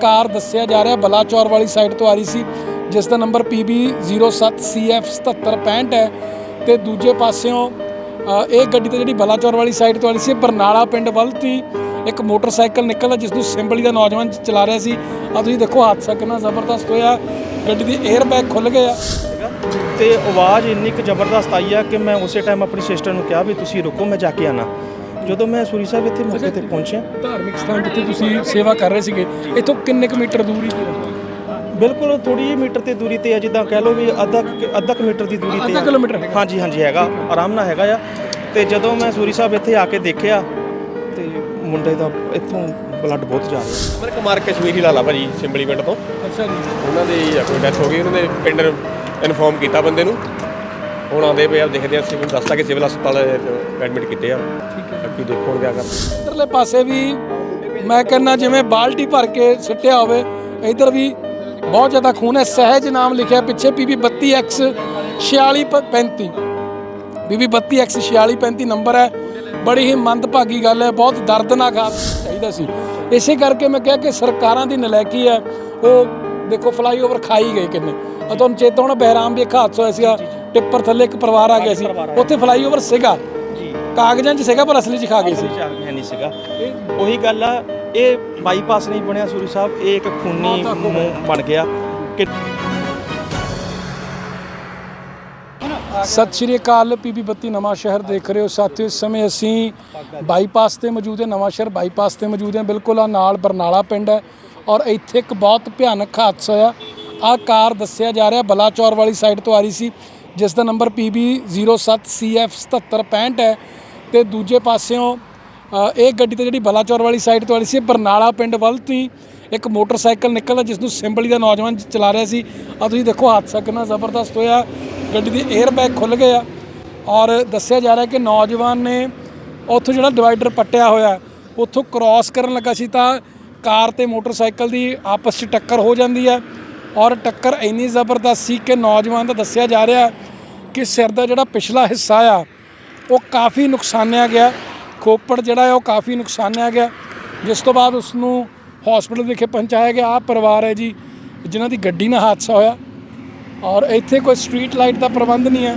ਕਾਰ ਦੱਸਿਆ ਜਾ ਰਿਹਾ, ਬਲਾਚੌਰ ਵਾਲੀ ਸਾਈਡ ਤੋਂ ਆ ਰਹੀ ਸੀ, ਜਿਸ ਦਾ ਨੰਬਰ PB07CF7765 ਹੈ ਤੇ ਦੂਜੇ ਪਾਸਿਓਂ ਇਹ ਗੱਡੀ ਤੇ ਜਿਹੜੀ ਬਲਾਚੌਰ ਵਾਲੀ ਸਾਈਡ ਤੋਂ ਆ ਰਹੀ ਸੀ, ਬਰਨਾਲਾ ਪਿੰਡ ਵੱਲ ਤੀ ਇੱਕ ਮੋਟਰਸਾਈਕਲ ਨਿਕਲਦਾ ਜਿਸ ਨੂੰ ਸਿੰਬਲੀ ਦਾ ਨੌਜਵਾਨ ਚਲਾ ਰਿਹਾ ਸੀ। ਆ ਤੁਸੀਂ ਦੇਖੋ, ਹਾਦਸਾ ਕਿੰਨਾ ਜ਼ਬਰਦਸਤ ਹੋਇਆ, ਗੱਡੀ ਦੇ 에ਅਰ ਬੈਗ ਖੁੱਲ ਗਏ ਆ। ਤੇ ਆਵਾਜ਼ ਇੰਨੀ ਕੁ ਜ਼ਬਰਦਸਤ ਆਈ ਆ ਕਿ ਮੈਂ ਉਸੇ ਟਾਈਮ ਆਪਣੀ ਸਿਸਟਰ ਨੂੰ ਕਿਹਾ ਵੀ ਤੁਸੀਂ ਰੁਕੋ, ਮੈਂ ਜਾ ਕੇ ਆਣਾ ਜਦੋਂ ਮੈਂ ਸੂਰੀ ਸਾਹਿਬ ਇੱਥੇ ਮੌਕੇ ਤੇ ਪਹੁੰਚਿਆ। ਧਾਰਮਿਕ ਸਥਾਨ ਜਿੱਥੇ ਤੁਸੀਂ ਸੇਵਾ ਕਰ ਰਹੇ ਸੀਗੇ ਇੱਥੋਂ ਕਿੰਨੇ ਕੁ ਮੀਟਰ ਦੂਰੀ ਤੇ ਬਿਲਕੁਲ ਥੋੜੀ ਜਿਹੀ ਮੀਟਰ ਤੇ ਦੂਰੀ ਤੇ ਆ ਜਿੱਦਾਂ ਕਹਿ ਲਓ ਵੀ ਅੱਧਾ ਕੁ- ਅੱਧਾ ਕੁ ਮੀਟਰ ਦੀ ਦੂਰੀ ਤੇ ਅੱਧਾ ਆ। ਕਿਲੋਮੀਟਰ ਹੈਗਾ? ਹਾਂਜੀ ਹਾਂਜੀ ਹੈਗਾ। ਆਰਾਮ ਨਾਲ ਹੈਗਾ ਆ। ਤੇ ਜਦੋਂ ਮੈਂ ਸੂਰੀ ਸਾਹਿਬ ਇੱਥੇ ਆ ਕੇ ਦੇਖਿਆ ਤੇ ਮੁੰਡੇ ਦਾ ਇੱਥੋਂ ਬਲੱਡ ਬਹੁਤ ਜਾ ਰਿਹਾ ਅਮਰ ਕੁਮਾਰ ਕਸ਼ਮੀਰੀ ਲਾਲਾ ਭਾਜੀ ਸਿੰਬਲੀ ਪਿੰਡ ਤੋਂ। ਅੱਛਾ ਜੀ। ਉਹਨਾਂ ਦੀ ਕੋਈ ਡੈਥ ਹੋ ਗਈ ਉਹਨਾਂ ਦੇ ਪਿੰਡ ਇਨਫੋਰਮ ਕੀਤਾ ਬੰਦੇ ਨੂੰ। ਹੁਣ ਆਉਂਦੇ ਪਏ ਆ ਦੇਖਦੇ ਆ ਸਿਵਲ ਦੱਸਤਾ ਕਿ ਸਿਵਲ ਹਸਪਤਾਲ ਐਡਮਿਟ ਕੀਤੇ ਆ। ਅੱਗੇ ਦੇਖੋ ਹੁਣ ਕਿਆ ਕਰਦੇ ਇਧਰਲੇ ਪਾਸੇ ਵੀ ਮੈਂ ਕਹਿੰਦਾ ਜਿਵੇਂ ਬਾਲਟੀ ਭਰ ਕੇ ਸਿੱਟਿਆ ਹੋਵੇ ਇਧਰ ਵੀ ਬਹੁਤ ਜ਼ਿਆਦਾ ਖੂਨ ਹੈ। ਸਹਿਜ ਨਾਮ ਲਿਖਿਆ ਪਿੱਛੇ ਪੀਬੀ 32x 4635 ਬੀਬੀ 32x 4635 ਨੰਬਰ ਹੈ। ਬੜੀ ਹੀ ਮੰਦਭਾਗੀ ਗੱਲ ਹੈ ਬਹੁਤ ਦਰਦਨਾਕ ਹਾਦਸਾ ਚਾਹੀਦਾ ਸੀ। ਇਸੇ ਕਰਕੇ ਮੈਂ ਕਿਹਾ ਕਿ ਸਰਕਾਰਾਂ ਦੀ ਨਲਾਇਕੀ ਹੈ ਉਹ ਦੇਖੋ ਫਲਾਈਓਵਰ ਖਾਈ ਗਏ ਕਿੰਨੇ। ਆ ਤੁਹਾਨੂੰ ਚੇਤਾ ਹੋਣਾ ਬਹਿਰਾਮ ਵੀ ਇੱਕ ਹਾਦਸਾ ਹੋਇਆ ਸੀਗਾ ਟਿੱਪਰ ਥੱਲੇ ਇੱਕ ਪਰਿਵਾਰ ਆ ਗਿਆ ਸੀ। ਉੱਥੇ ਫਲਾਈਓਵਰ ਸੀਗਾ। ਕਾਗਜ਼ਾਂ 'ਚ ਸੀਗਾ ਪਰ ਅਸਲੀ 'ਚ ਖਾ ਗਏ ਸੀ। ਚਾਹ ਹੈ ਨਹੀਂ ਸੀਗਾ। ਉਹੀ ਗੱਲ ਆ ਇਹ ਬਾਈਪਾਸ ਨਹੀਂ ਬਣਿਆ ਸੂਰੀ ਸਾਹਿਬ ਇਹ ਇੱਕ ਖੂਨੀ ਮੂੰਹ ਬਣ ਗਿਆ। ਕਿ ਸਤਿ ਸ਼੍ਰੀ ਅਕਾਲ ਪੀਬੀ 32 ਨਵਾਂ ਸ਼ਹਿਰ ਦੇਖ ਰਹੇ ਹੋ। ਸਾਥੀਓ ਇਸ ਸਮੇਂ ਅਸੀਂ ਬਾਈਪਾਸ ਤੇ ਮੌਜੂਦ ਹਾਂ ਨਵਾਂ ਸ਼ਹਿਰ ਬਾਈਪਾਸ ਤੇ ਮੌਜੂਦ ਹਾਂ। ਬਿਲਕੁਲ ਆ ਨਾਲ ਬਰਨਾਲਾ ਪਿੰਡ ਹੈ ਔਰ ਇੱਥੇ ਇੱਕ ਬਹੁਤ ਭਿਆਨਕ ਹਾਦਸਾ ਹੋਇਆ। ਆ ਕਾਰ ਦੱਸਿਆ ਜਾ ਰਿਹਾ ਬਲਾਚੌਰ ਵਾਲੀ ਸਾਈਡ ਤੋਂ ਆ ਰਹੀ ਸੀ ਜਿਸ ਦਾ ਨੰਬਰ PB07CF7765 ਹੈ। ਤੇ ਦੂਜੇ ਪਾਸਿਓਂ ਇਹ ਗੱਡੀ ਤੇ ਜਿਹੜੀ ਬਲਾਚੌਰ ਵਾਲੀ ਸਾਈਡ ਤੋਂ ਆ ਰਹੀ ਸੀ, ਬਰਨਾਲਾ ਪਿੰਡ ਵੱਲ ਤੀ ਇੱਕ ਮੋਟਰਸਾਈਕਲ ਨਿਕਲਦਾ ਜਿਸ ਨੂੰ ਸਿੰਬਲੀ ਦਾ ਨੌਜਵਾਨ ਚਲਾ ਰਿਹਾ ਸੀ। ਆ ਤੁਸੀਂ ਦੇਖੋ, ਹਾਦਸਾ ਕਿੰਨਾ ਜ਼ਬਰਦਸਤ ਹੋਇਆ। ਗੱਡੀ ਦੇ 에ਅਰ ਬੈਗ ਖੁੱਲ ਗਏ ਆ ਔਰ ਦੱਸਿਆ ਜਾ ਰਿਹਾ ਕਿ ਨੌਜਵਾਨ ਨੇ ਉੱਥੋਂ ਜਿਹੜਾ ਡਿਵਾਈਡਰ ਪੱਟਿਆ ਹੋਇਆ, ਉੱਥੋਂ ਕ੍ਰਾਸ ਕਰਨ ਲੱਗਾ ਸੀ ਤਾਂ ਕਾਰ ਤੇ ਮੋਟਰਸਾਈਕਲ ਦੀ ਆਪਸ 'ਚ ਟੱਕਰ ਹੋ ਜਾਂਦੀ ਹੈ ਔਰ ਟੱਕਰ ਇੰਨੀ ਜ਼ਬਰਦਸਤ ਸੀ ਕਿ ਨੌਜਵਾਨ ਦਾ ਦੱਸਿਆ ਜਾ ਰਿਹਾ ਕਿ ਸਿਰ ਦਾ ਜਿਹੜਾ ਪਿਛਲਾ ਹਿੱਸਾ ਆ ਉਹ ਕਾਫੀ ਨੁਕਸਾਨਿਆ ਗਿਆ। ਖੋਪੜ ਜਿਹੜਾ ਹੈ ਉਹ ਕਾਫੀ ਨੁਕਸਾਨਿਆ ਗਿਆ। ਜਿਸ ਤੋਂ ਬਾਅਦ ਉਸ ਨੂੰ ਹਸਪੀਟਲ ਵਿਖੇ ਪਹੁੰਚਾਇਆ ਗਿਆ। ਆ ਪਰਿਵਾਰ ਹੈ ਜੀ, ਜਿਨ੍ਹਾਂ ਦੀ ਗੱਡੀ ਨਾਲ ਹਾਦਸਾ ਹੋਇਆ। ਔਰ ਇੱਥੇ ਕੋਈ ਸਟਰੀਟ ਲਾਈਟ ਦਾ ਪ੍ਰਬੰਧ ਨਹੀਂ ਹੈ।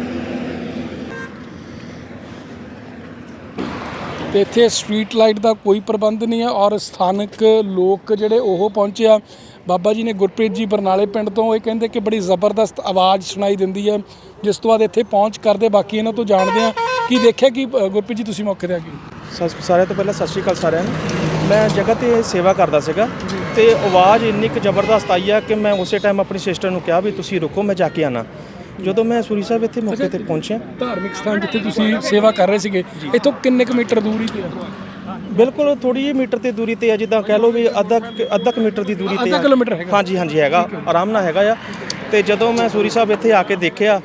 ਤੇ ਇੱਥੇ ਸਟਰੀਟ ਲਾਈਟ ਦਾ ਕੋਈ ਪ੍ਰਬੰਧ ਨਹੀਂ ਹੈ ਔਰ ਸਥਾਨਕ ਲੋਕ ਜਿਹੜੇ ਉਹ ਪਹੁੰਚਿਆ ਬਾਬਾ ਜੀ ਨੇ ਗੁਰਪ੍ਰੀਤ ਜੀ ਬਰਨਾਲੇ ਪਿੰਡ ਤੋਂ ਇਹ ਕਹਿੰਦੇ ਕਿ ਬੜੀ ਜ਼ਬਰਦਸਤ ਆਵਾਜ਼ ਸੁਣਾਈ ਦਿੰਦੀ ਹੈ। ਜਿਸ ਤੋਂ ਬਾਅਦ ਇੱਥੇ ਪਹੁੰਚ ਕਰਦੇ, ਬਾਕੀ ਇਹਨਾਂ ਤੋਂ ਜਾਣਦੇ ਆ ਕੀ ਦੇਖਿਆ ਕਿ ਅ, ਗੁਰਪ੍ਰੀਤ ਜੀ ਤੁਸੀਂ ਮੌਕੇ ਤੇ ਆ ਗਏ? ਸਤਿ- ਸਾਰਿਆਂ ਤੋਂ ਪਹਿਲਾਂ ਸਤਿ ਸ਼੍ਰੀ ਅਕਾਲ ਸਾਰਿਆਂ ਨੂੰ। ਮੈਂ ਜਗ੍ਹਾ ਤੇ ਸੇਵਾ ਕਰਦਾ ਸੀਗਾ ਤੇ ਆਵਾਜ਼ ਇੰਨੀ ਕੁ ਜ਼ਬਰਦਸਤ ਆਈ ਆ ਕਿ ਮੈਂ ਉਸੇ ਟਾਈਮ ਆਪਣੀ ਸਿਸਟਰ ਨੂੰ ਕਿਹਾ ਵੀ ਤੁਸੀਂ ਰੁਕੋ ਮੈਂ ਜਾ ਕੇ ਆਣਾ ਜਦੋਂ ਮੈਂ ਸੂਰੀ ਸਾਹਿਬ ਇੱਥੇ ਮੌਕੇ ਤੇ ਪਹੁੰਚਿਆ। ਧਾਰਮਿਕ ਸਥਾਨ ਜਿੱਥੇ ਤੁਸੀਂ ਸੇਵਾ ਕਰ ਰਹੇ ਸੀਗੇ ਇੱਥੋਂ ਕਿੰਨੇ ਕੁ ਮੀਟਰ ਦੂਰੀ ਤੇ ਆ? ਬਿਲਕੁਲ ਥੋੜੀ ਜਿਹੀ ਮੀਟਰ ਤੇ ਦੂਰੀ ਤੇ ਆ ਜਿੱਦਾਂ ਕਹਿ ਲਓ ਵੀ ਅੱਧਾ ਕੁ- ਅੱਧਾ ਕੁ ਮੀਟਰ ਦੀ ਦੂਰੀ ਤੇ ਅੱਧਾ ਆ। ਕਿਲੋਮੀਟਰ ਹੈਗਾ। ਹਾਂਜੀ ਹਾਂਜੀ ਹੈਗਾ। ਆਰਾਮ ਨਾਲ ਹੈਗਾ ਆ। ਤੇ ਜਦੋਂ ਮੈਂ ਸੂਰੀ ਸਾਹਿਬ ਇੱਥੇ ਆ ਕੇ ਦੇਖਿਆ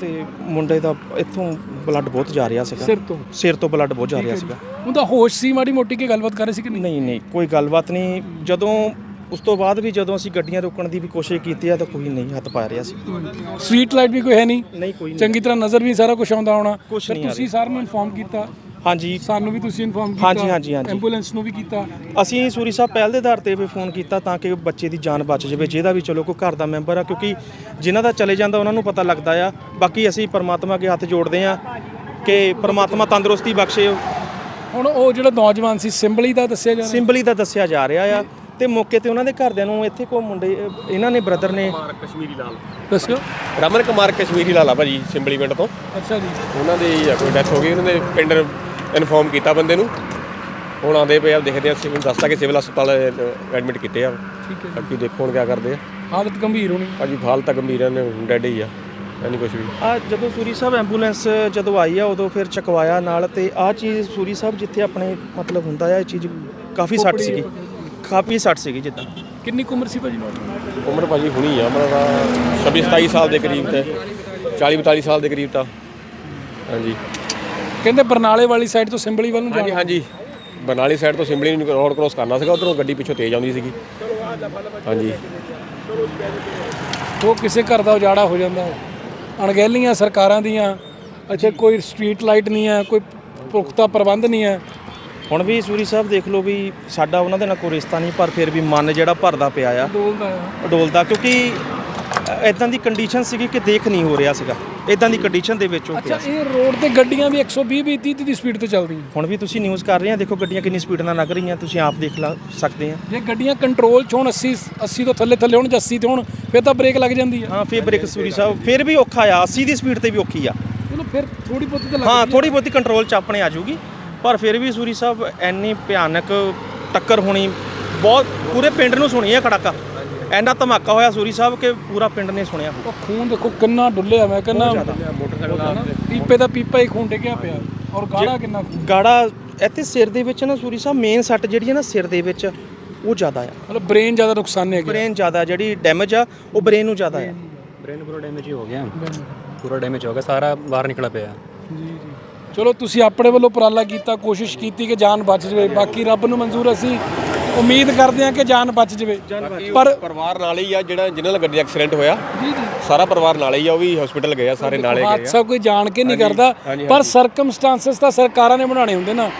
ਤੇ ਮੁੰਡੇ ਦਾ ਇੱਥੋਂ ਬਲੱਡ ਬਹੁਤ ਜਾ ਰਿਹਾ ਸੀਗਾ। ਸਿਰ ਤੋਂ? ਸਿਰ ਤੋਂ ਬਲੱਡ ਬਹੁਤ ਜਾ ਰਿਹਾ ਸੀਗਾ। ਉਹਦਾ ਹੋਸ਼ ਸੀ ਮਾੜੀ ਮੋਟੀ ਕੀ ਗੱਲਬਾਤ ਕਰ ਰਹੇ ਸੀ ਕਿ ਨਹੀਂ? ਨਹੀਂ ਨਹੀਂ ਕੋਈ ਗੱਲਬਾਤ ਨਹੀਂ। ਜਦੋਂ ਉਸ ਤੋਂ ਬਾਅਦ ਵੀ ਜਦੋਂ ਅਸੀਂ ਗੱਡੀਆਂ ਰੋਕਣ ਦੀ ਵੀ ਕੋਸ਼ਿਸ਼ ਕੀਤੀ ਆ ਤਾਂ ਕੋਈ ਨਹੀਂ ਹੱਥ ਪਾ ਰਿਹਾ ਸੀ। ਸਟਰੀਟ ਲਾਈਟ ਵੀ ਕੋਈ ਹੈ ਨਹੀਂ? ਨਹੀਂ ਕੋਈ ਨਹੀਂ। ਚੰਗੀ ਤਰ੍ਹਾਂ ਨਜ਼ਰ ਵੀ ਸਾਰਾ ਕੁਝ ਆਉਂਦਾ ਹੋਣਾ। ਕੁਛ ਫਿਰ ਨਹੀਂ ਆ ਤੁਸੀਂ ਸਾਰਿਆਂ ਨੂੰ ਇਨਫੋਰਮ ਕੀਤਾ। ਹਾਂਜੀ। ਸਾਨੂੰ ਵੀ ਤੁਸੀਂ ਇਨਫੋਰਮ ਕੀਤਾ ਹਾਂਜੀ, ਹਾਂਜੀ, ਹਾਂਜੀ। ਐਂਬੂਲੈਂਸ ਨੂੰ ਵੀ ਕੀਤਾ। ਅਸੀਂ ਸੂਰੀ ਸਾਹਿਬ ਪਹਿਲ ਦੇ ਆਧਾਰ ਤੇ ਵੀ ਫੋਨ ਕੀਤਾ ਤਾਂ ਕਿ ਬੱਚੇ ਦੀ ਜਾਨ ਬਚ ਜਾਵੇ ਜਿਹਦਾ ਵੀ ਚਲੋ ਕੋਈ ਘਰ ਦਾ ਮੈਂਬਰ ਆ ਕਿਉਂਕਿ ਜਿਨ੍ਹਾਂ ਦਾ ਚਲੇ ਜਾਂਦਾ ਉਹਨਾਂ ਨੂੰ ਪਤਾ ਲੱਗਦਾ ਆ। ਬਾਕੀ ਅਸੀਂ ਪਰਮਾਤਮਾ ਅੱਗੇ ਹੱਥ ਜੋੜਦੇ ਆ ਕਿ ਪਰਮਾਤਮਾ ਤੰਦਰੁਸਤੀ ਬਖਸ਼ੇ। ਹੁਣ ਉਹ ਜਿਹੜਾ ਨੌਜਵਾਨ ਸੀ ਸਿੰਬਲੀ ਦਾ ਦੱਸਿਆ ਜਾ ਰਿਹਾ? ਸਿੰਬਲੀ ਦਾ ਦੱਸਿਆ ਜਾ ਰਿਹਾ ਆ ਤੇ ਮੌਕੇ ਤੇ ਉਹਨਾਂ ਦੇ ਘਰਦਿਆਂ ਨੂੰ ਇੱਥੇ ਕੋ ਮੁੰਡੇ ਇਹਨਾਂ ਨੇ ਬ੍ਰਦਰ ਨੇ ਕੁਮਾਰ ਕਸ਼ਮੀਰੀ ਲਾਲ। ਦੱਸਿਓ। ਰਮਨ ਕੁਮਾਰ ਕਸ਼ਮੀਰੀ ਲਾਲਾ ਭਾਜੀ ਸਿੰਬਲੀ ਪਿੰਡ ਤੋਂ। ਅੱਛਾ ਜੀ। ਉਹਨਾਂ ਦੀ ਕੋਈ ਡੈਥ ਹੋ ਗਈ ਉਹਨਾਂ ਦੇ ਪਿੰਡ ਇਨਫੋਰਮ ਕੀਤਾ ਬੰਦੇ ਨੂੰ। ਹੁਣ ਆਉਂਦੇ ਪਏ ਆ ਦੇਖਦੇ ਆ ਸਿਵਲ ਦੱਸਤਾ ਕਿ ਸਿਵਲ ਹਸਪਤਾਲ ਐਡਮਿਟ ਕੀਤੇ ਆ। ਠੀਕ ਹੈ ਅੱਗੇ ਦੇਖੋ ਹੁਣ ਕਿਆ ਕਰਦੇ ਆ। ਹਾਲਤ ਗੰਭੀਰ ਹੋਣੀ। ਭਾਜੀ ਹਾਲ ਤਾਂ ਗੰਭੀਰ ਨੇ ਡੈਡ ਹੀ ਆ ਨਹੀਂ ਕੁਝ ਵੀ। ਆ ਜਦੋਂ ਸੂਰੀ ਸਾਹਿਬ ਐਂਬੂਲੈਂਸ ਜਦੋਂ ਆਈ ਆ ਉਦੋਂ ਫਿਰ ਚਕਵਾਇਆ ਨਾਲ ਤੇ ਆ ਚੀਜ਼ ਸੂਰੀ ਸਾਹਿਬ ਜਿੱਥੇ ਆਪਣੇ ਮਤਲਬ ਹੁੰਦਾ ਆ ਇਹ ਚੀਜ਼ ਕਾਫੀ ਸੱਟ ਸੀਗੀ। ਕਾਫੀ ਸੱਟ ਸੀਗੀ ਜਿੱਦਾਂ। ਕਿੰਨੀ ਕੁ ਉਮਰ ਸੀ ਭਾਜੀ ਨੌਜਵਾਨ ਉਮਰ ਭਾਜੀ ਹੁਣੀ ਆ ਮਤਲਬ 26 27 ਸਾਲ ਦੇ ਕਰੀਬ ਤੇ 40 42 ਸਾਲ ਦੇ ਕਰੀਬ ਤਾਂ। ਹਾਂਜੀ। ਕਹਿੰਦੇ ਬਰਨਾਲੇ ਵਾਲੀ ਸਾਈਡ ਤੋਂ ਸਿੰਬਲੀ ਵੱਲ ਨੂੰ ਹਾਂਜੀ ਜਾਣਾ। ਹਾਂਜੀ। ਬਰਨਾਲੀ ਸਾਈਡ ਤੋਂ ਸਿੰਬਲੀ ਨੂੰ ਰੋਡ ਕ੍ਰੋਸ ਕਰਨਾ ਸੀਗਾ ਉਧਰੋਂ ਗੱਡੀ ਪਿੱਛੋਂ ਤੇਜ਼ ਆਉਂਦੀ ਸੀਗੀ। ਹਾਂਜੀ। ਉਹ ਕਿਸੇ ਘਰ ਦਾ ਉਜਾੜਾ ਹੋ ਜਾਂਦਾ। ਹੈ ਅਣਗਹਿਲੀਆਂ ਸਰਕਾਰਾਂ ਦੀਆਂ ਅੱਛਾ ਕੋਈ ਸਟਰੀਟ ਲਾਈਟ ਨਹੀਂ ਹੈ ਕੋਈ ਪੁਖਤਾ ਪ੍ਰਬੰਧ ਨਹੀਂ ਹੈ। ਹੁਣ ਵੀ ਸੂਰੀ ਸਾਹਿਬ ਦੇਖ ਲਓ ਵੀ ਸਾਡਾ ਉਹਨਾਂ ਦੇ ਨਾਲ ਕੋਈ ਰਿਸ਼ਤਾ ਨਹੀਂ ਪਰ ਫਿਰ ਵੀ ਮਨ ਜਿਹੜਾ ਭਰਦਾ ਪਿਆ ਆ। ਡੋਲਦਾ ਆ। ਡੋਲਦਾ ਕਿਉਂਕਿ ਇਦਾਂ ਦੀ ਕੰਡੀਸ਼ਨ ਸੀਗੀ ਕਿ ਦੇਖ ਨਹੀਂ ਹੋ ਰਿਹਾ ਸੀਗਾ। ਇਦਾਂ ਦੀ ਕੰਡੀਸ਼ਨ ਦੇ ਵਿੱਚ ਉਹ ਅੱਛਾ ਪਿਆ ਇਹ ਰੋਡ ਤੇ ਗੱਡੀਆਂ ਵੀ 120 20 30 ਦੀ ਸਪੀਡ ਤੇ ਚੱਲਦੀਆਂ। ਹੁਣ ਵੀ ਤੁਸੀਂ ਨਿਊਜ਼ ਕਰ ਰਹੇ ਆ ਦੇਖੋ ਗੱਡੀਆਂ ਕਿੰਨੀ ਸਪੀਡ ਨਾਲ ਲੰਘ ਰਹੀਆਂ ਤੁਸੀਂ ਆਪ ਦੇਖ ਲਾ ਸਕਦੇ ਆ। ਜੇ ਗੱਡੀਆਂ ਕੰਟਰੋਲ ਚ ਹੋਣ 80 80 ਤੋਂ ਥੱਲੇ ਥੱਲੇ ਹੋਣ ਜਾਂ 80 ਤੇ ਹੋਣ ਫਿਰ ਤਾਂ ਬ੍ਰੇਕ ਲੱਗ ਜਾਂਦੀ ਆ। ਹਾਂ ਫਿਰ ਬ੍ਰੇਕ ਸੂਰੀ ਸਾਹਿਬ ਫਿਰ ਵੀ ਔਖਾ ਆ 80 ਦੀ ਸਪੀਡ ਤੇ ਵੀ ਔਖੀ ਆ। ਚਲੋ ਫਿਰ ਥੋੜੀ ਬਹੁਤੀ ਤਾਂ ਹਾਂ ਲੱਗਦੀ ਥੋੜੀ ਬਹੁਤੀ ਕੰਟਰੋਲ ਚ ਆਪਣੇ ਆ ਜਾਊਗੀ ਪਰ ਫਿਰ ਵੀ ਸੂਰੀ ਸਾਹਿਬ ਐਨੀ ਭਿਆਨਕ ਟੱਕਰ ਹੋਣੀ ਬਹੁਤ ਪੂਰੇ ਪਿੰਡ ਨੂੰ ਸੁਣੀ ਆ ਖੜਾਕਾ। ਐਨਾ ਧਮਾਕਾ ਹੋਇਆ ਸੂਰੀ ਸਾਹਿਬ ਕਿ ਪੂਰਾ ਪਿੰਡ ਨੇ ਸੁਣਿਆ ਉਹ ਖੂਨ ਦੇਖੋ ਕਿੰਨਾ ਡੁੱਲਿਆ ਮੈਂ ਕਹਿੰਦਾ ਪੀਪੇ ਦਾ ਪੀਪਾ ਹੀ ਖੂਨ ਡਿੱਗਿਆ ਪਿਆ। ਔਰ ਗਾੜਾ ਕਿੰਨਾ ਗਾੜਾ ਇੱਥੇ ਸਿਰ ਦੇ ਵਿੱਚ ਨਾ ਸੂਰੀ ਸਾਹਿਬ ਮੇਨ ਸੱਟ ਜਿਹੜੀ ਹੈ ਨਾ ਸਿਰ ਦੇ ਵਿੱਚ ਉਹ ਜ਼ਿਆਦਾ ਆ। ਮਤਲਬ ਬ੍ਰੇਨ ਜ਼ਿਆਦਾ ਨੁਕਸਾਨ ਹੈ ਬ੍ਰੇਨ ਜ਼ਿਆਦਾ ਜਿਹੜੀ ਡੈਮੇਜ ਆ ਉਹ ਬ੍ਰੇਨ ਨੂੰ ਜ਼ਿਆਦਾ ਆ। ਬ੍ਰੇਨ ਪੂਰਾ ਡੈਮੇਜ ਹੀ ਹੋ ਗਿਆ। ਪੂਰਾ ਡੈਮੇਜ ਹੋ ਗਿਆ ਸਾਰਾ ਬਾਹਰ ਨਿਕਲਾ ਪਿਆ। ਜੀ ਜੀ। ਚਲੋ ਤੁਸੀਂ ਆਪਣੇ ਵੱਲੋਂ ਉਪਰਾਲਾ ਕੀਤਾ ਕੋਸ਼ਿਸ਼ ਕੀਤੀ ਕਿ ਜਾਨ ਬਚ ਜਾਵੇ। ਬਾਕੀ ਰੱਬ ਨੂੰ ਮਨਜ਼ੂਰ ਅਸੀਂ ਉਮੀਦ ਕਰਦੇ ਹਾਂ ਕਿ ਜਾਨ ਬਚ ਜਾਵੇ। ਪਰ ਪਰਿਵਾਰ ਨਾਲ ਹੀ ਆ ਜਿਹੜਾ ਜਿਨ੍ਹਾਂ ਨਾਲ ਗੱਡੀ ਦਾ ਐਕਸੀਡੈਂਟ ਹੋਇਆ। ਜੀ ਜੀ ਸਾਰਾ ਪਰਿਵਾਰ ਨਾਲ ਹੀ ਆ ਉਹ ਵੀ ਹਸਪੀਟਲ ਗਏ ਆ ਸਾਰੇ ਨਾਲੇ ਗਏ ਆ। ਹਾਦਸਾ ਕੋਈ ਜਾਣ ਕੇ ਨਹੀਂ ਕਰਦਾ ਪਰ ਸਰਕਮਸਟੈਂਸਸ ਤਾਂ ਸਰਕਾਰਾਂ ਨੇ ਬਣਾਉਣੇ ਹੁੰਦੇ ਨਾ।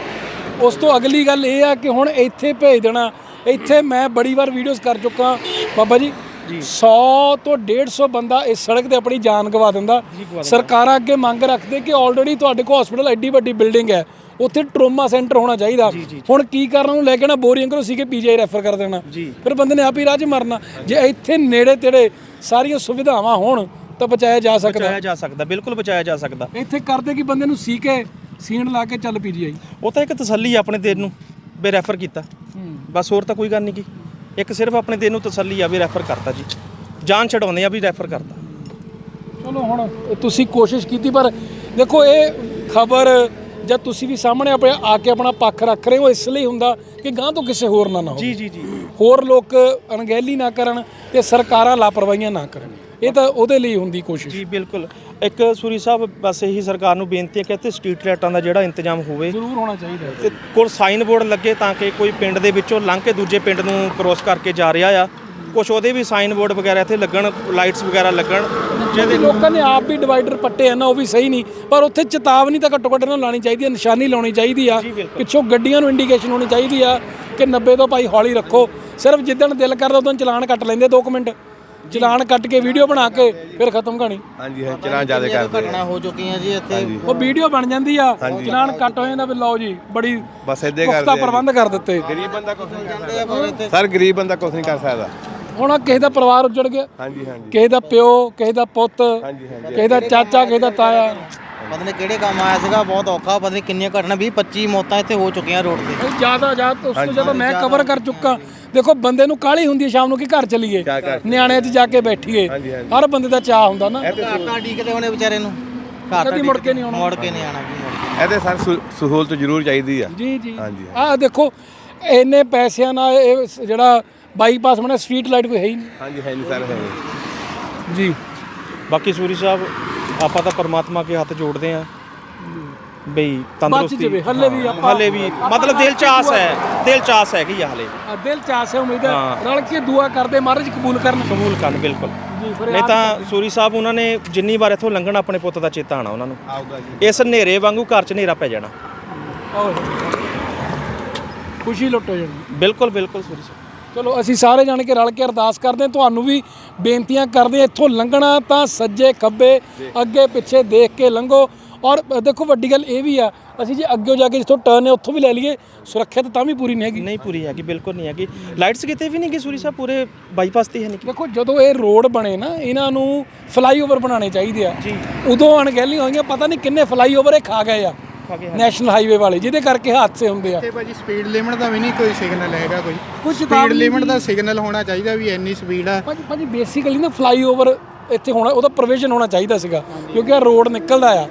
ਉਸ ਤੋਂ ਅਗਲੀ ਗੱਲ ਇਹ ਆ ਕਿ ਹੁਣ ਇੱਥੇ ਭੇਜ ਦੇਣਾ। ਇੱਥੇ ਮੈਂ ਬੜੀ ਵਾਰ ਵੀਡੀਓਜ਼ ਕਰ ਚੁੱਕਾ ਬਾਬਾ ਜੀ 100 ਤੋਂ 150 ਬੰਦਾ ਇਸ ਸੜਕ ਤੇ ਆਪਣੀ ਜਾਨ ਗਵਾ ਦਿੰਦਾ। ਸਰਕਾਰਾਂ ਅੱਗੇ ਮੰਗ ਰੱਖਦੇ ਕਿ ਆਲਰੇਡੀ ਤੁਹਾਡੇ ਕੋਲ ਹਸਪੀਟਲ ਐਡੀ ਵੱਡੀ ਬਿਲਡਿੰਗ ਹੈ। ਉੱਥੇ ਟਰੋਮਾ ਸੈਂਟਰ ਹੋਣਾ ਚਾਹੀਦਾ। ਹੁਣ ਕੀ ਕਰਨ ਨੂੰ ਲੈ ਕੇ ਨਾ ਬੋਰੀਆਂ ਕਰੋ ਸੀ ਕਿ ਪੀਜੀਆਈ ਰੈਫਰ ਕਰ ਦੇਣਾ। ਫਿਰ ਬੰਦੇ ਨੇ ਆਪ ਹੀ ਰਾਜ ਮਰਨਾ। ਜੇ ਇੱਥੇ ਨੇੜੇ ਤੇੜੇ ਸਾਰੀਆਂ ਸੁਵਿਧਾਵਾਂ ਹੋਣ ਤਾਂ ਬਚਾਇਆ ਜਾ ਸਕਦਾ। ਬਚਾਇਆ ਜਾ ਸਕਦਾ ਬਿਲਕੁਲ ਬਚਾਇਆ ਜਾ ਸਕਦਾ। ਇੱਥੇ ਕਰਦੇ ਕਿ ਬੰਦੇ ਨੂੰ ਸੀ ਕੇ ਸੀਨ ਲਾ ਕੇ ਚੱਲ ਪੀਜੀਆਈ ਉਹ ਤਾਂ ਇੱਕ ਤਸੱਲੀ ਆਪਣੇ ਦਿਲ ਨੂੰ ਵੀ ਰੈਫਰ ਕੀਤਾ। ਬਸ ਹੋਰ ਤਾਂ ਕੋਈ ਗੱਲ ਨਹੀਂ ਕੀ। ਇੱਕ ਸਿਰਫ ਆਪਣੇ ਦਿਲ ਨੂੰ ਤਸੱਲੀ ਆ ਵੀ ਰੈਫਰ ਕਰਤਾ ਜੀ। ਜਾਨ ਛਡਾਉਂਦੇ ਆ ਵੀ ਰੈਫਰ ਕਰਤਾ। ਚਲੋ ਹੁਣ ਤੁਸੀਂ ਕੋਸ਼ਿਸ਼ ਕੀਤੀ ਪਰ ਦੇਖੋ ਇਹ ਖਬਰ ਜਦ ਤੁਸੀਂ ਵੀ ਸਾਹਮਣੇ ਆਪਣੇ ਆ ਕੇ ਆਪਣਾ ਪੱਖ ਰੱਖ ਰਹੇ ਹੋ ਇਸ ਲਈ ਹੁੰਦਾ ਕਿ ਗਾਂ ਤੋਂ ਕਿਸੇ ਹੋਰ ਨਾ ਨਾ ਹੋਵੇ। ਜੀ ਜੀ ਜੀ। ਹੋਰ ਲੋਕ ਅਣਗਹਿਲੀ ਨਾ ਕਰਨ ਤੇ ਸਰਕਾਰਾਂ ਲਾਪਰਵਾਹੀਆਂ ਨਾ ਕਰਨ। ਇਹ ਤਾਂ ਉਹਦੇ ਲਈ ਹੁੰਦੀ ਕੋਸ਼ਿਸ਼। ਜੀ ਬਿਲਕੁਲ। ਇੱਕ ਸੂਰੀ ਸਾਹਿਬ ਬਸ ਇਹੀ ਸਰਕਾਰ ਨੂੰ ਬੇਨਤੀ ਹੈ ਕਿ ਇੱਥੇ ਸਟਰੀਟ ਲਾਈਟਾਂ ਦਾ ਜਿਹੜਾ ਇੰਤਜ਼ਾਮ ਹੋਵੇ। ਜ਼ਰੂਰ ਹੋਣਾ ਚਾਹੀਦਾ ਹੈ। ਤੇ ਕੋਲ ਸਾਈਨ ਬੋਰਡ ਲੱਗੇ ਤਾਂ ਕਿ ਕੋਈ ਪਿੰਡ ਦੇ ਵਿੱਚੋਂ ਲੰਘ ਕੇ ਦੂਜੇ ਪਿੰਡ ਨੂੰ ਕ੍ਰੋਸ ਕਰਕੇ ਜਾ ਰਿਹਾ ਆ। ਕੁਝ ਉਹਦੇ ਵੀ ਸਾਈਨ ਬੋਰਡ ਵਗੈਰਾ ਇੱਥੇ ਲੱਗਣ ਲਾਈਟਸ ਵਗੈਰਾ ਲੱਗਣ। ਜਿਹਦੇ ਲੋਕਾਂ ਨੇ ਆਪ ਵੀ ਡਿਵਾਈਡਰ ਪੱਟੇ ਆ ਨਾ ਉਹ ਵੀ ਸਹੀ ਨਹੀਂ। ਪਰ ਉੱਥੇ ਚੇਤਾਵਨੀ ਤਾਂ ਘੱਟੋ ਘੱਟ ਇਹਨਾਂ ਨੂੰ ਲਾਣੀ ਚਾਹੀਦੀ ਹੈ ਨਿਸ਼ਾਨੀ ਲਾਉਣੀ ਚਾਹੀਦੀ ਆ। ਪਿੱਛੋਂ ਗੱਡੀਆਂ ਨੂੰ ਇੰਡੀਕੇਸ਼ਨ ਹੋਣੀ ਚਾਹੀਦੀ ਆ ਕਿ 90 ਤੋਂ ਭਾਈ ਹੌਲੀ ਰੱਖੋ। ਸਿਰਫ ਜਿੱਦਣ ਦਿਲ ਕਰਦਾ ਉਦੋਂ ਚਲਾਨ ਕੱਟ ਲੈਂਦੇ 2 ਮਿੰਟ। ਚਲਾਨ ਕੱਟ ਕੇ ਵੀਡੀਓ ਬਣਾ ਕੇ ਫਿਰ ਖਤਮ ਕਹਾਣੀ। ਹਾਂਜੀ ਹਾਂ ਚਲਾਨ ਜ਼ਿਆਦਾ ਕਰਦੇ ਘਟਨਾ ਹੋ ਚੁੱਕੀਆਂ ਜੀ ਇੱਥੇ। ਉਹ ਵੀਡੀਓ ਬਣ ਜਾਂਦੀ ਆ ਚਲਾਨ ਕੱਟ ਹੋ ਜਾਂਦਾ ਵੀ ਲਓ ਜੀ ਬੜੀ ਬਸ ਪੁਖਤਾ ਕਰਦੇ ਆ ਪ੍ਰਬੰਧ ਕਰ ਦਿੱਤੇ। ਗਰੀਬ ਬੰਦਾ ਕੁਝ ਨਹੀਂ ਕਰ ਸਕਦਾ। ਸਰ ਗਰੀਬ ਬੰਦਾ ਕੁਝ ਨਹੀਂ ਕਰ ਸਕਦਾ। ਹੁਣ ਕਿਸੇ ਦਾ ਪਰਿਵਾਰ ਉੱਜੜ ਗਿਆ ਹਾਂਜੀ ਹਾਂਜੀ। ਕਿਸੇ ਦਾ ਪਿਓ ਕਿਸੇ ਦਾ ਪੁੱਤ ਹਾਂਜੀ ਹਾਂਜੀ। ਕਿਸੇ ਦਾ ਚਾਚਾ ਕਿਸੇ ਦਾ ਤਾਇਆ। ਪਤਾ ਨਹੀਂ ਕਿਹੜੇ ਕੰਮ ਆਇਆ ਸੀਗਾ ਬਹੁਤ ਔਖਾ ਪਤਾ ਨਹੀਂ ਕਿੰਨੀਆਂ ਘਟਨਾ 20 25 ਮੌਤਾਂ ਇੱਥੇ ਹੋ ਚੁੱਕੀਆਂ ਰੋਡ ਤੇ। ਜ਼ਿਆਦਾ ਜ਼ਿਆਦਾ ਉਸ ਤੋਂ ਜ਼ਿਆਦਾ ਮੈਂ ਕਵਰ ਕਰ ਚੁੱਕਾ। ਦੇਖੋ ਬੰਦੇ ਨੂੰ ਕਾਹਲੀ ਹੁੰਦੀ ਹੈ ਸ਼ਾਮ ਨੂੰ ਕਿ ਘਰ ਚਲੀਏ। ਨਿਆਣਿਆਂ 'ਚ ਜਾ ਕੇ ਬੈਠੀਏ। ਹਰ ਬੰਦੇ ਦਾ ਚਾਹ ਹੁੰਦਾ ਨਾ। ਘਾਟਾ ਡੀਕਦੇ ਹੋਣੇ ਵਿਚਾਰੇ ਨੂੰ। ਘਰ ਕਦੀ ਮੁੜ ਕੇ ਨਹੀਂ ਆਉਣਾ। ਮੁੜ ਕੇ ਨਹੀਂ ਆਣਾ ਇਹਦੇ ਸਰ ਸਹੂਲਤ ਜ਼ਰੂਰ ਚਾਹੀਦੀ ਆ। ਜੀ ਜੀ। ਹਾਂਜੀ। ਆਹ ਦੇਖੋ ਇੰਨੇ ਪੈਸਿਆਂ ਨਾਲ ਇਹ ਜਿਹੜਾ ਬਾਈਪਾਸ ਬਣਿਆ ਸਟਰੀਟ ਲਾਈਟ ਕੋਈ ਹੈ ਹੀ ਨਹੀਂ। ਹਾਂਜੀ ਹੈ ਨਹੀਂ ਸਰ ਹੈ। ਜੀ। ਬਾਕੀ ਸੂਰੀ ਸਾਹਿਬ ਆਪਾਂ ਤਾਂ ਪਰਮਾਤਮਾ ਅੱਗੇ ਹੱਥ ਜੋੜਦੇ ਆਂ ਬਈ ਬਚ ਤੰਦਰੁਸਤੀ ਜਾਵੇ ਹੱਲੇ ਵੀ ਆਪਾਂ ਹਲੇ ਵੀ। ਮਤਲਬ ਦਿਲ ਚ ਆਸ ਹੈ ਦਿਲ ਚ ਆਸ ਹੈਗੀ ਆ ਹਲੇ। ਆ, ਦਿਲ ਚ ਆਸ ਹੈ ਉਮੀਦ ਹੈ ਹਾਂ। ਰਲ ਕੇ ਦੁਆ ਕਰਦੇ ਮਹਾਰਾਜ ਕਬੂਲ ਕਰਨ। ਕਬੂਲ ਕਰਨ ਬਿਲਕੁਲ। ਜੀ ਫਿਰ ਨਹੀਂ ਤਾਂ ਸੂਰੀ ਸਾਹਿਬ ਉਹਨਾਂ ਨੇ ਜਿੰਨੀ ਵਾਰ ਇੱਥੋਂ ਲੰਘਣ ਆਪਣੇ ਪੁੱਤ ਦਾ ਚੇਤਾ ਆਣਾ ਉਹਨਾਂ ਨੂੰ। ਆਊਗਾ ਜੀ। ਇਸ ਹਨੇਰੇ ਵਾਂਗੂ ਘਰ 'ਚ ਹਨੇਰਾ ਪੈ ਜਾਣਾ। ਆਓ। ਖੁਸ਼ੀ ਲੁੱਟ ਜਾਣੀ। ਬਿਲਕੁਲ ਬਿਲਕੁਲ ਸੂਰੀ ਸਾਹਿਬ। ਚਲੋ ਅਸੀਂ ਸਾਰੇ ਜਾਣ ਕੇ ਰਲ ਕੇ ਅਰਦਾਸ ਕਰਦੇ ਹਾਂ। ਤੁਹਾਨੂੰ ਵੀ ਬੇਨਤੀਆਂ ਕਰਦੇ ਹਾਂ। ਇੱਥੋਂ ਲੰਘਣਾ ਤਾਂ ਸੱਜੇ ਖੱਬੇ ਅੱਗੇ ਪਿੱਛੇ ਦੇਖ ਕੇ ਲੰਘੋ। ਔਰ ਦੇਖੋ ਵੱਡੀ ਗੱਲ ਇਹ ਵੀ ਆ ਅਸੀਂ ਜੇ ਅੱਗੇ ਜਾ ਕੇ ਜਿੱਥੋਂ ਟਰਨ ਹੈ ਉੱਥੋਂ ਵੀ ਲੈ ਲਈਏ। ਸੁਰੱਖਿਆ ਤਾਂ ਵੀ ਪੂਰੀ ਨਹੀਂ ਹੈਗੀ। ਨਹੀਂ ਪੂਰੀ ਹੈਗੀ ਬਿਲਕੁਲ ਨਹੀਂ ਹੈਗੀ। ਲਾਈਟਸ ਕਿਤੇ ਵੀ ਨਹੀਂ ਗਈ ਸੂਰੀ ਸਾਹਿਬ ਪੂਰੇ ਬਾਈਪਾਸ ਤੇ ਹੈ ਨਹੀਂ ਦੇਖੋ ਜਦੋਂ ਇਹ ਰੋਡ ਬਣੇ ਨਾ ਇਹਨਾਂ ਨੂੰ ਫਲਾਈਓਵਰ ਬਣਾਉਣੇ ਚਾਹੀਦੇ ਆ। ਜੀ। ਉਦੋਂ ਅਣਗਹਿਲੀਆਂ ਹੋਈਆਂ ਪਤਾ ਨਹੀਂ ਕਿੰਨੇ ਫਲਾਈਓਵਰ ਇਹ ਖਾ ਗਏ ਆ। ਖਾ ਨੈਸ਼ਨਲ ਹਾਈਵੇ ਵਾਲੇ ਜਿਹਦੇ ਕਰਕੇ ਹਾਦਸੇ ਹੁੰਦੇ ਆ। ਤੇ ਭਾਜੀ ਸਪੀਡ ਲਿਮਟ ਦਾ ਵੀ ਨਹੀਂ ਕੋਈ ਸਿਗਨਲ ਹੈਗਾ ਕੋਈ। ਕੁਝ ਸਪੀਡ ਲਿਮਟ ਦਾ ਸਿਗਨਲ ਹੋਣਾ ਚਾਹੀਦਾ ਵੀ ਇੰਨੀ ਸਪੀਡ ਆ। ਭਾਜੀ ਭਾਜੀ ਬੇਸਿਕਲੀ ਨਾ ਫਲਾਈਓਵਰ ਇੱਥੇ ਹੋਣਾ ਉਹਦਾ ਪ੍ਰੋਵੀਜ਼ਨ ਹੋਣਾ ਚਾਹੀਦਾ ਸੀਗਾ ਕਿਉਂਕਿ ਆ ਰੋਡ ਨਿਕਲਦਾ ਆ।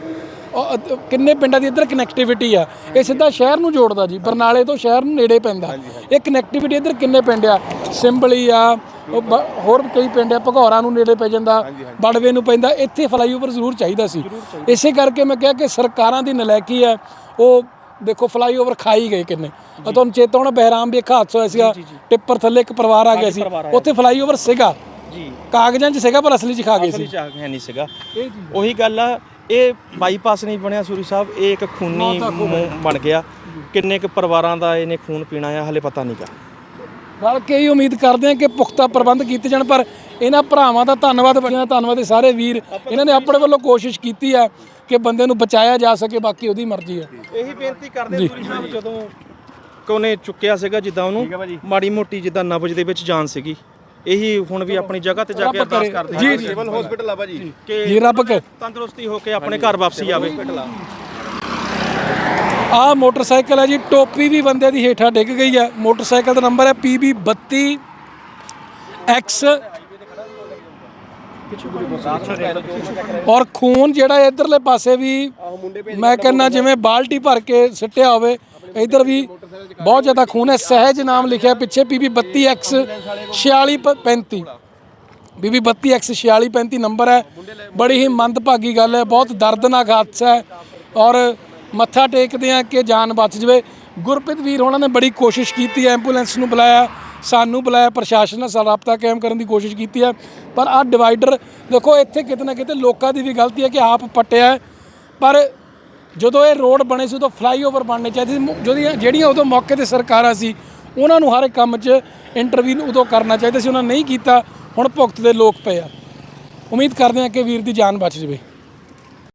ਕਿੰਨੇ ਪਿੰਡਾਂ ਦੀ ਇੱਧਰ ਕਨੈਕਟੀਵਿਟੀ ਆ? ਇਹ ਸਿੱਧਾ ਸ਼ਹਿਰ ਨੂੰ ਜੋੜਦਾ ਜੀ ਬਰਨਾਲੇ ਤੋਂ ਸ਼ਹਿਰ ਨੂੰ ਨੇੜੇ ਪੈਂਦਾ। ਇਹ ਕਨੈਕਟੀਵਿਟੀ ਇੱਧਰ ਕਿੰਨੇ ਪਿੰਡ ਆ? ਸਿੰਬਲੀ ਆ ਉਹ ਬ- ਹੋਰ ਕਈ ਪਿੰਡ ਆ ਭਗੌਰਾ ਨੂੰ ਨੇੜੇ ਪੈ ਜਾਂਦਾ ਬੜਵੇ ਨੂੰ ਪੈਂਦਾ ਇੱਥੇ ਫਲਾਈਓਵਰ ਜ਼ਰੂਰ ਚਾਹੀਦਾ ਸੀ। ਇਸੇ ਕਰਕੇ ਮੈਂ ਕਿਹਾ ਕਿ ਸਰਕਾਰਾਂ ਦੀ ਨਲਾਇਕੀ ਆ ਉਹ ਦੇਖੋ ਫਲਾਈਓਵਰ ਖਾਈ ਗਏ ਕਿੰਨੇ। ਆ ਤੁਹਾਨੂੰ ਚੇਤਾ ਹੋਣਾ ਬਹਿਰਾਮ ਵੀ ਇੱਕ ਹਾਦਸਾ ਹੋਇਆ ਸੀਗਾ ਟਿੱਪਰ ਥੱਲੇ ਇੱਕ ਪਰਿਵਾਰ ਆ ਗਿਆ ਸੀ। ਉੱਥੇ ਫਲਾਈਓਵਰ ਸੀਗਾ। ਜੀ। ਕਾਗਜ਼ਾਂ 'ਚ ਸੀਗਾ ਪਰ ਅਸਲੀ 'ਚ ਖਾ ਗਏ ਅਸਲੀ ਸੀ। ਚਾਹ ਹੈ ਨਹੀਂ ਸੀਗਾ। ਉਹੀ ਗੱਲ ਆ ਇਹ ਬਾਈਪਾਸ ਨਹੀਂ ਬਣਿਆ ਸੂਰੀ ਸਾਹਿਬ ਇਹ ਇੱਕ ਖੂਨੀ ਮੂੰਹ ਬਣ ਗਿਆ। ਕਿੰਨੇ ਕੁ ਪਰਿਵਾਰਾਂ ਦਾ ਇਹਨੇ ਖੂਨ ਪੀਣਾ ਆ ਹਲੇ ਪਤਾ ਨਹੀਂਗਾ ਰਲ ਕੇ ਹੀ ਉਮੀਦ ਕਰਦੇ ਹਾਂ ਕਿ ਪੁਖਤਾ ਪ੍ਰਬੰਧ ਕੀਤੇ ਜਾਣ ਪਰ ਇਹਨਾਂ ਭਰਾਵਾਂ ਦਾ ਧੰਨਵਾਦ ਬੱਚਿਆਂ ਦਾ ਧੰਨਵਾਦ ਇਹ ਸਾਰੇ ਵੀਰ। ਇਹਨਾਂ ਨੇ ਆਪਣੇ ਵੱਲੋਂ ਕੋਸ਼ਿਸ਼ ਕੀਤੀ ਹੈ ਕਿ ਬੰਦੇ ਨੂੰ ਬਚਾਇਆ ਜਾ ਸਕੇ ਬਾਕੀ ਉਹਦੀ ਮਰਜ਼ੀ ਹੈ ਇਹੀ ਬੇਨਤੀ ਕਰਦੇ ਦੂਰੀ ਸਾਹਿਬ ਜਦੋਂ ਕੋਨੇ ਚੁੱਕਿਆ ਸੀਗਾ ਜਿੱਦਾਂ ਉਹਨੂੰ ਮਾੜੀ ਮੋਟੀ ਜਿੱਦਾਂ ਨਬਜ ਦੇ ਵਿੱਚ ਜਾਨ ਸੀਗੀ। ਇਹੀ ਹੁਣ ਵੀ ਆਪਣੀ ਜਗ੍ਹਾ ਤੇ ਜਾ ਕੇ ਅਰਦਾਸ ਕਰੇ। ਕਰਦੇ ਜੀ, ਹਾਂ। ਜੀ। ਸਿਵਲ ਹਸਪੀਟਲ ਆ ਭਾਜੀ। ਕਿ ਜੀ ਰੱਬ ਕੇ ਤੰਦਰੁਸਤੀ ਹੋ ਕੇ ਆਪਣੇ ਘਰ ਵਾਪਸੀ ਆਵੇ। ਆਹ ਮੋਟਰਸਾਈਕਲ ਹੈ ਜੀ ਟੋਪੀ ਵੀ ਬੰਦੇ ਦੀ ਹੇਠਾਂ ਡਿੱਗ ਗਈ ਹੈ ਮੋਟਰਸਾਈਕਲ ਦਾ ਨੰਬਰ ਹੈ PB 32 X ਔਰ ਖੂਨ ਜਿਹੜਾ ਇਧਰਲੇ ਪਾਸੇ ਵੀ ਮੈਂ ਕਹਿੰਦਾ ਜਿਵੇਂ ਬਾਲਟੀ ਭਰ ਕੇ ਸਿੱਟਿਆ ਹੋਵੇ, ਇਧਰ ਵੀ ਬਹੁਤ ਜ਼ਿਆਦਾ ਖੂਨ ਹੈ। ਸਹਿਜ ਨਾਮ ਲਿਖਿਆ ਪਿੱਛੇ PB 32X 4635 ਬੀਬੀ 32X 4635 ਨੰਬਰ ਹੈ। ਬੜੀ ਹੀ ਮੰਦਭਾਗੀ ਗੱਲ ਹੈ, ਬਹੁਤ ਦਰਦਨਾਕ ਹਾਦਸਾ ਹੈ। ਔਰ ਮੱਥਾ ਟੇਕਦੇ ਆ ਕਿ ਜਾਨ ਬਚ ਜਵੇ। ਗੁਰਪ੍ਰੀਤ ਵੀਰ ਹੋਣਾ ਨੇ ਬੜੀ ਕੋਸ਼ਿਸ਼ ਕੀਤੀ ਹੈ ਐਂਬੂਲੈਂਸ ਨੂੰ ਬੁਲਾਇਆ। ਸਾਨੂੰ ਬੁਲਾਇਆ, ਪ੍ਰਸ਼ਾਸਨ ਨਾਲ ਸਾਡਾ ਰਾਬਤਾ ਕਾਇਮ ਕਰਨ ਦੀ ਕੋਸ਼ਿਸ਼ ਕੀਤੀ ਹੈ। ਪਰ ਆਹ ਡਿਵਾਈਡਰ ਦੇਖੋ, ਇੱਥੇ ਕਿਤੇ ਨਾ ਕਿਤੇ ਲੋਕਾਂ ਦੀ ਵੀ ਗਲਤੀ ਹੈ ਕਿ ਆਪ ਪੱਟਿਆ ਪਰ ਜਦੋਂ ਇਹ ਰੋਡ ਬਣੇ ਸੀ, ਉਦੋਂ ਫਲਾਈਓਵਰ ਬਣਨੇ ਚਾਹੀਦੇ ਸੀ। ਮੁ- ਜਿਹੜੀਆਂ ਜਿਹੜੀਆਂ ਉਦੋਂ ਮੌਕੇ ਤੇ ਸਰਕਾਰਾਂ ਸੀ, ਉਹਨਾਂ ਨੂੰ ਹਰ ਇੱਕ ਕੰਮ 'ਚ ਇੰਟਰਵੀਨ ਉਦੋਂ ਕਰਨਾ ਚਾਹੀਦਾ ਸੀ। ਉਹਨਾਂ ਨੇ ਨਹੀਂ ਕੀਤਾ, ਹੁਣ ਭੁਗਤ ਦੇ ਲੋਕ ਪਏ ਆ। ਉਮੀਦ ਕਰਦੇ ਹਾਂ ਕਿ ਵੀਰ ਦੀ ਜਾਨ ਬਚ ਜਵੇ।